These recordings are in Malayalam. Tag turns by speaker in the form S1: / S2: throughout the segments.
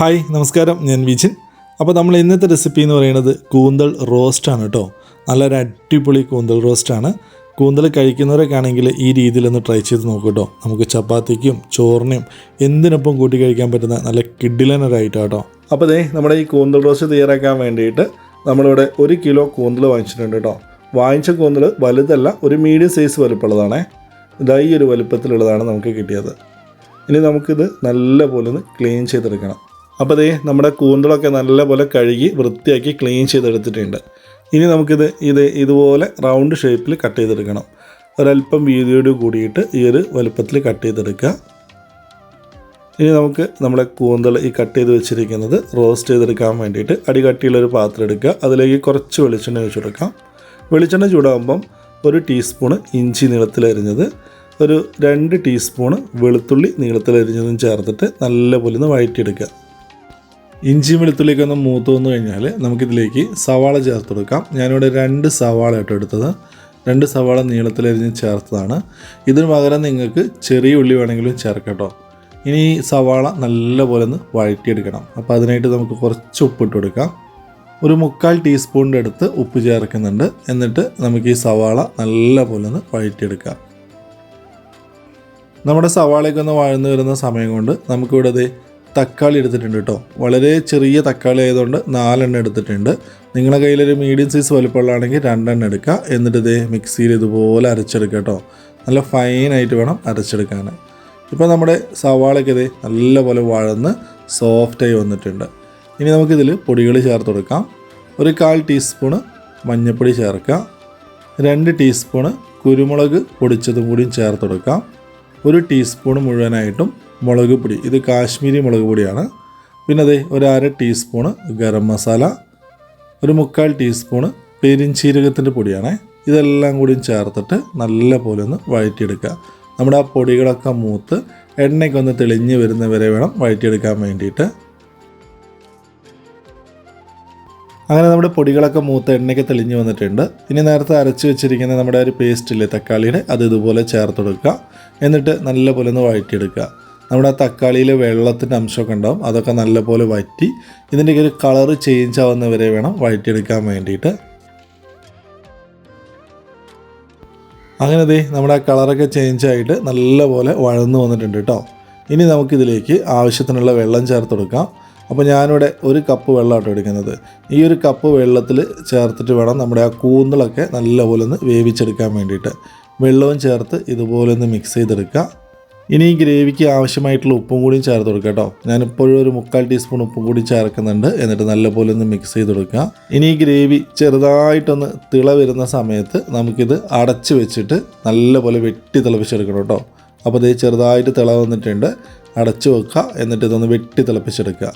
S1: ഹായ് നമസ്കാരം. ഞാൻ വിജിൻ. അപ്പോൾ നമ്മൾ ഇന്നത്തെ റെസിപ്പി എന്ന് പറയുന്നത് കൂന്തൽ റോസ്റ്റാണ് കേട്ടോ. നല്ലൊരു അടിപൊളി കൂന്തൽ റോസ്റ്റാണ് കൂന്തൽ കഴിക്കുന്നവരൊക്കെ ആണെങ്കിൽ ഈ രീതിയിലൊന്ന് ട്രൈ ചെയ്ത് നോക്കൂ കേട്ടോ. നമുക്ക് ചപ്പാത്തിക്കും ചോറിനും എന്തിനൊപ്പം കൂട്ടി കഴിക്കാൻ പറ്റുന്ന നല്ല കിഡിലനൊരായിട്ടാണ് കേട്ടോ. അപ്പോൾ ദേ നമ്മുടെ ഈ കൂന്തൽ റോസ്റ്റ് തയ്യാറാക്കാൻ വേണ്ടിയിട്ട് നമ്മളിവിടെ ഒരു കിലോ കൂന്തൽ വാങ്ങിച്ചിട്ടുണ്ട് കേട്ടോ. വാങ്ങിച്ച കൂന്തൽ വലുതല്ല ഒരു മീഡിയം സൈസ് വലുപ്പമുള്ളതാണേ. ഇതായി ഒരു വലുപ്പത്തിലുള്ളതാണ് നമുക്ക് കിട്ടിയത്. ഇനി നമുക്കിത് നല്ല പോലെ ഒന്ന് ക്ലീൻ ചെയ്തെടുക്കണം. അപ്പോൾ ദേ നമ്മുടെ കൂന്തളൊക്കെ നല്ലപോലെ കഴുകി വൃത്തിയാക്കി ക്ലീൻ ചെയ്തെടുത്തിട്ടുണ്ട്. ഇനി നമുക്കിത് ഇത് ഇതുപോലെ റൗണ്ട് ഷേപ്പിൽ കട്ട് ചെയ്തെടുക്കണം. ഒരല്പം വീതിയോട് കൂടിയിട്ട് ഈ ഒരു വലുപ്പത്തിൽ കട്ട് ചെയ്തെടുക്കുക. ഇനി നമുക്ക് നമ്മുടെ കൂന്തൾ ഈ കട്ട് ചെയ്ത് വെച്ചിരിക്കുന്നത് റോസ്റ്റ് ചെയ്തെടുക്കാൻ വേണ്ടിയിട്ട് അടികട്ടിയുള്ളൊരു പാത്രം എടുക്കുക. അതിലേക്ക് കുറച്ച് വെളിച്ചെണ്ണ ഒഴിച്ചു കൊടുക്കാം. വെളിച്ചെണ്ണ ചൂടാകുമ്പം ഒരു ടീസ്പൂണ് ഇഞ്ചി നീളത്തിലരിഞ്ഞത് ഒരു രണ്ട് ടീസ്പൂണ് വെളുത്തുള്ളി നീളത്തിലരിഞ്ഞതും ചേർത്തിട്ട് നല്ലപോലെ ഒന്ന് വഴറ്റിയെടുക്കുക. ഇഞ്ചിയും വെളുത്തുള്ളിയൊക്കെ ഒന്ന് മൂത്ത് വന്നു കഴിഞ്ഞാൽ നമുക്കിതിലേക്ക് സവാള ചേർത്ത് കൊടുക്കാം. ഞാനിവിടെ രണ്ട് സവാള ആയിട്ട് എടുത്തത്. രണ്ട് സവാള നീളത്തിലരിഞ്ഞ് ചേർത്തതാണ്. ഇതിന് പകരം നിങ്ങൾക്ക് ചെറിയ ഉള്ളി വേണമെങ്കിലും ചേർക്കട്ടോ ഇനി സവാള നല്ലപോലെ ഒന്ന് വഴറ്റിയെടുക്കണം. അപ്പോൾ അതിനായിട്ട് നമുക്ക് കുറച്ച് ഉപ്പിട്ട് കൊടുക്കാം. ഒരു മുക്കാൽ ടീസ്പൂണിന്റെ അടുത്ത് ഉപ്പ് ചേർക്കുന്നുണ്ട്. എന്നിട്ട് നമുക്ക് ഈ സവാള നല്ലപോലെ ഒന്ന് വഴറ്റിയെടുക്കാം. നമ്മുടെ സവാളയൊക്കെ ഒന്ന് വഴന്നു വരുന്ന സമയം കൊണ്ട് നമുക്കിവിടെ തക്കാളി എടുത്തിട്ടുണ്ട് കേട്ടോ. വളരെ ചെറിയ തക്കാളി ആയതുകൊണ്ട് നാലെണ്ണം എടുത്തിട്ടുണ്ട്. നിങ്ങളുടെ കയ്യിലൊരു മീഡിയം സൈസ് വലുപ്പമുള്ളതാണെങ്കിൽ രണ്ടെണ്ണം എടുക്കുക. എന്നിട്ട് ഇതേ മിക്സിയിൽ ഇതുപോലെ അരച്ചെടുക്കുക കേട്ടോ. നല്ല ഫൈനായിട്ട് വേണം അരച്ചെടുക്കാൻ. ഇപ്പോൾ നമ്മുടെ സവാളയ്ക്ക് ഇതേ നല്ലപോലെ വഴന്ന് സോഫ്റ്റായി വന്നിട്ടുണ്ട്. ഇനി നമുക്കിതിൽ പൊടികൾ ചേർത്ത് കൊടുക്കാം. ഒരു കാൽ ടീസ്പൂണ് മഞ്ഞൾപ്പൊടി ചേർക്കാം രണ്ട് ടീസ്പൂണ് കുരുമുളക് പൊടിച്ചതും കൂടിയും ചേർത്ത് കൊടുക്കാം. ഒരു ടീസ്പൂൺ മുഴുവനായിട്ടും മുളക് പൊടി. ഇത് കാശ്മീരി മുളക് പൊടിയാണ്. പിന്നെ അതെ ഒരു അര ടീസ്പൂണ് ഗരം മസാല ഒരു മുക്കാൽ ടീസ്പൂണ് പെരിഞ്ചീരകത്തിന്റെ പൊടിയാണേ. ഇതെല്ലാം കൂടി ചേർത്തിട്ട് നല്ല പോലെ ഒന്ന് വഴറ്റിയെടുക്കുക. നമ്മുടെ ആ പൊടികളൊക്കെ മൂത്ത് എണ്ണയ്ക്കൊന്ന് തെളിഞ്ഞ് വരുന്നവരെ വേണം വഴറ്റിയെടുക്കാൻ വേണ്ടിയിട്ട്. അങ്ങനെ നമ്മുടെ പൊടികളൊക്കെ മൂത്ത് എണ്ണയ്ക്ക് തെളിഞ്ഞ് വന്നിട്ടുണ്ട്. ഇനി നേരത്തെ അരച്ച് വെച്ചിരിക്കുന്ന നമ്മുടെ ഒരു പേസ്റ്റ് ഇല്ലേ തക്കാളിയുടെ അത് ഇതുപോലെ ചേർത്ത് കൊടുക്കുക. എന്നിട്ട് നല്ലപോലെ ഒന്ന് വഴറ്റിയെടുക്കുക. നമ്മുടെ ആ തക്കാളിയിലെ വെള്ളത്തിന്റെ അംശമൊക്കെ ഉണ്ടാവും. അതൊക്കെ നല്ലപോലെ വറ്റി ഇതിന്റെ ഒരു കളറ് ചേഞ്ച് ആവുന്നവരെ വേണം വഴറ്റിയെടുക്കാൻ വേണ്ടിയിട്ട്. അങ്ങനെ ദേ നമ്മുടെ ആ കളറൊക്കെ ചേഞ്ച് ആയിട്ട് നല്ലപോലെ വഴന്നു വന്നിട്ടുണ്ട് കേട്ടോ. ഇനി നമുക്കിതിലേക്ക് ആവശ്യത്തിനുള്ള വെള്ളം ചേർത്ത് കൊടുക്കാം. അപ്പോൾ ഞാനിവിടെ ഒരു കപ്പ് വെള്ളമാട്ടോ എടുക്കുന്നത്. ഈ ഒരു കപ്പ് വെള്ളത്തിൽ ചേർത്തിട്ട് വേണം നമ്മുടെ ആ കൂന്തളൊക്കെ നല്ലപോലെ ഒന്ന് വേവിച്ചെടുക്കാൻ വേണ്ടിയിട്ട്. വെള്ളവും ചേർത്ത് ഇതുപോലെ ഒന്ന് മിക്സ് ചെയ്തെടുക്കുക ഇനി ഈ ഗ്രേവിക്ക് ആവശ്യമായിട്ടുള്ള ഉപ്പും കൂടിയും ചേർത്ത് കൊടുക്കുക കേട്ടോ. ഞാനിപ്പോഴും ഒരു മുക്കാൽ ടീസ്പൂൺ ഉപ്പും കൂടി ചേർക്കുന്നുണ്ട്. എന്നിട്ട് നല്ലപോലെ ഒന്ന് മിക്സ് ചെയ്ത് കൊടുക്കുക. ഇനി ഈ ഗ്രേവി ചെറുതായിട്ടൊന്ന് തിള വരുന്ന സമയത്ത് നമുക്കിത് അടച്ച് വെച്ചിട്ട് നല്ലപോലെ വെട്ടി തിളപ്പിച്ചെടുക്കണം കേട്ടോ. അപ്പോൾ ഇത് ചെറുതായിട്ട് തിള വന്നിട്ടുണ്ട്. അടച്ചു വെക്കുക. എന്നിട്ട് ഇതൊന്ന് വെട്ടി തിളപ്പിച്ചെടുക്കുക.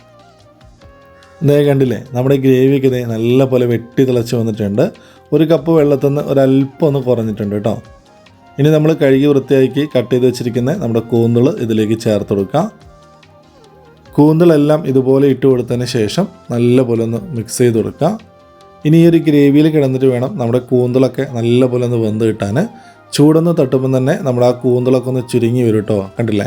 S1: ഇതേ കണ്ടില്ലേ? നമ്മുടെ ഗ്രേവിയൊക്കെ ഇതേ നല്ലപോലെ വെട്ടി തിളച്ച് വന്നിട്ടുണ്ട്. ഒരു കപ്പ് വെള്ളത്തിൽ നിന്ന് ഒരല്പം ഒന്ന് കുറഞ്ഞിട്ടുണ്ട് കേട്ടോ. ഇനി നമ്മൾ കഴുകി വൃത്തിയാക്കി കട്ട് ചെയ്ത് വെച്ചിരിക്കുന്ന നമ്മുടെ കൂന്തൾ ഇതിലേക്ക് ചേർത്ത് കൊടുക്കാം. കൂന്തളെല്ലാം ഇതുപോലെ ഇട്ട് കൊടുത്തതിന് ശേഷം നല്ലപോലെ ഒന്ന് മിക്സ് ചെയ്ത് കൊടുക്കുക ഇനി ഈ ഒരു ഗ്രേവിയിൽ കിടന്നിട്ട് വേണം നമ്മുടെ കൂന്തളൊക്കെ നല്ലപോലെ ഒന്ന് വെന്ത് കിട്ടാൻ ചൂടൊന്ന് തട്ടുമ്പം തന്നെ നമ്മുടെ ആ കൂന്തളൊക്കെ ഒന്ന് ചുരുങ്ങി വരും കേട്ടോ കണ്ടില്ലേ?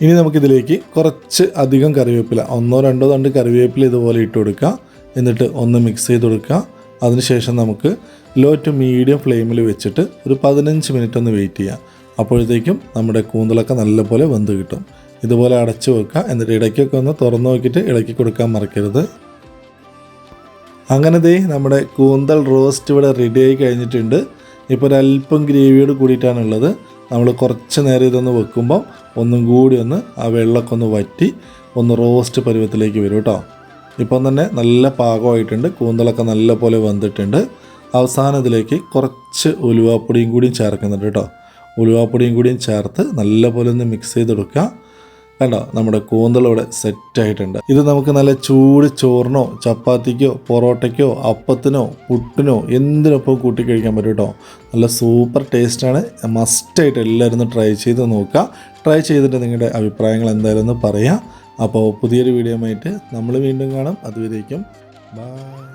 S1: ഇനി നമുക്കിതിലേക്ക് കുറച്ച് അധികം കറിവേപ്പില ഒന്നോ രണ്ടോ തണ്ട് കറിവേപ്പില ഇതുപോലെ ഇട്ട് കൊടുക്കുക എന്നിട്ട് ഒന്ന് മിക്സ് ചെയ്ത് കൊടുക്കുക അതിനുശേഷം നമുക്ക് ലോ ടു മീഡിയം ഫ്ലെയിമിൽ വെച്ചിട്ട് ഒരു പതിനഞ്ച് മിനിറ്റ് ഒന്ന് വെയിറ്റ് ചെയ്യാം. അപ്പോഴത്തേക്കും നമ്മുടെ കൂന്തലൊക്കെ നല്ലപോലെ വെന്ത് കിട്ടും. ഇതുപോലെ അടച്ചു വെക്കുക. എന്നിട്ട് ഇടയ്ക്കൊക്കെ ഒന്ന് തുറന്നു നോക്കിയിട്ട് ഇളക്കി കൊടുക്കാൻ മറക്കരുത്. അങ്ങനെ ദേ നമ്മുടെ കൂന്തൽ റോസ്റ്റ് ഇവിടെ റെഡി ആയി കഴിഞ്ഞിട്ടുണ്ട്. ഇപ്പോൾ ഒരല്പം ഗ്രേവിയോട് കൂടിയിട്ടാണുള്ളത് നമ്മൾ കുറച്ച് നേരം ഇതൊന്ന് വെക്കുമ്പം ഒന്നും കൂടി ഒന്ന് ആ വെള്ളമൊക്കെ ഒന്ന് വറ്റി ഒന്ന് റോസ്റ്റ് പരുവത്തിലേക്ക് വരും കേട്ടോ. ഇപ്പം തന്നെ നല്ല പാകമായിട്ടുണ്ട്. കൂന്തലൊക്കെ നല്ല പോലെ വന്നിട്ടുണ്ട്. അവസാനം ഇതിലേക്ക് കുറച്ച് ഉലുവാപ്പൊടിയും കൂടിയും ചേർക്കുന്നുണ്ട് കേട്ടോ. ഉലുവാപ്പൊടിയും കൂടിയും ചേർത്ത് നല്ല പോലെ ഒന്ന് മിക്സ് ചെയ്ത് കൊടുക്കുക. കണ്ടോ? നമ്മുടെ കൂന്തൽ ഇവിടെ സെറ്റായിട്ടുണ്ട് ഇത് നമുക്ക് നല്ല ചൂട് ചോറിനോ ചപ്പാത്തിക്കോ പൊറോട്ടയ്ക്കോ അപ്പത്തിനോ പുട്ടിനോ എന്തിനൊപ്പം കൂട്ടി കഴിക്കാൻ പറ്റും കേട്ടോ. നല്ല സൂപ്പർ ടേസ്റ്റാണ് മസ്റ്റായിട്ട് എല്ലാവരും ട്രൈ ചെയ്ത് നോക്കുക. ട്രൈ ചെയ്തിട്ട് നിങ്ങളുടെ അഭിപ്രായങ്ങൾ എന്തായാലും ഒന്ന് പറയാം അപ്പോൾ പുതിയൊരു വീഡിയോ ആയിട്ട് നമ്മൾ വീണ്ടും കാണാം. അതുവരേക്കും. ബൈ